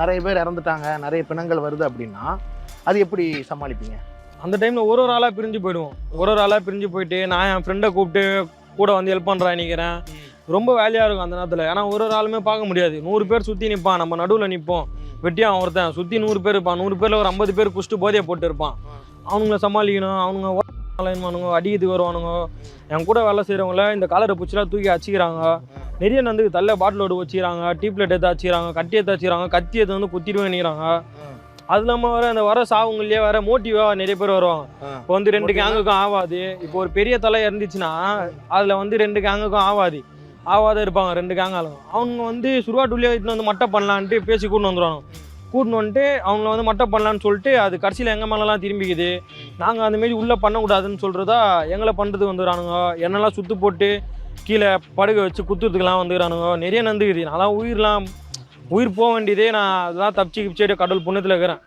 நிறைய பேர் இறந்துட்டாங்க நிறைய பிணங்கள் வருது அப்படின்னா அது எப்படி சமாளிப்பீங்க? அந்த டைமில் ஒரு ஒரு ஆளாக பிரிஞ்சு போயிடுவோம். ஒரு ஒரு ஆளாக பிரிஞ்சு போயிட்டு நான் என் ஃப்ரெண்டை கூப்பிட்டு கூட வந்து ஹெல்ப் பண்ணுறேன் நினைக்கிறேன். ரொம்ப வேலையாக இருக்கும் அந்த நேரத்தில். ஏன்னா ஒரு ஒரு ஆளுமே பார்க்க முடியாது. நூறு பேர் சுற்றி நிற்பான் நம்ம நடுவில் நிற்போம் வெட்டியான் ஒருத்தன். சுற்றி நூறு பேர் இருப்பான். நூறு பேரில் ஒரு ஐம்பது பேர் குஷ்டு போதையை போட்டு இருப்பான் அவனுங்கள சமாளிக்கணும். அவனுங்க வானுங்க அடிக்கிறதுக்கு வருவானுங்க என் கூட வேலை செய்கிறவங்கள இந்த காலரை பூச்சிலாம் தூக்கி அச்சிக்கிறாங்க நிறைய நந்து தள்ள பாட்டிலோடு வச்சுக்கிறாங்க டீப்லெட் எடுத்து வச்சுக்கிறாங்க கட்டி எடுத்து வச்சுக்கிறாங்க கத்தி எடுத்து வந்து குத்திடுவேன் நினைக்கிறாங்க. அது இல்லாமல் வர அந்த வர சாவுங்களையே வர மோட்டிவாக நிறைய பேர் வருவாங்க. இப்போ வந்து ரெண்டு கேங்குக்கும் ஆகாது இப்போ ஒரு பெரிய தலை இருந்துச்சுன்னா அதில் வந்து ரெண்டு கேங்குக்கும் ஆகாது ஆகாத இருப்பாங்க ரெண்டு கேங்காலும் அவங்க வந்து சுருவாட்டுள்ளே இட்டுன்னு வந்து மட்டை பண்ணலான்ட்டு பேசி கூட்டின்னு வந்துடுவாங்க கூட்டின்னு வந்துட்டு அவங்கள வந்து மட்டை பண்ணலான்னு சொல்லிட்டு அது கடைசியில் எங்கள் மேலெலாம் திரும்பிக்குது. நாங்கள் அந்த மாரி உள்ளே பண்ணக்கூடாதுன்னு சொல்கிறதா எங்களை பண்ணுறது வந்துடுறானுங்க என்னெல்லாம் சுற்று போட்டு கீழே படுக வச்சு குத்துறதுக்கெலாம் வந்துக்கிறானுங்க நிறைய நந்துக்குது. நான்லாம் உயிர்லாம் உயிர் போக வேண்டியதே நான் அதெல்லாம் தப்பிச்சு கிப்பிச்சு கடவுள் புண்ணத்தில் இருக்கிறேன்.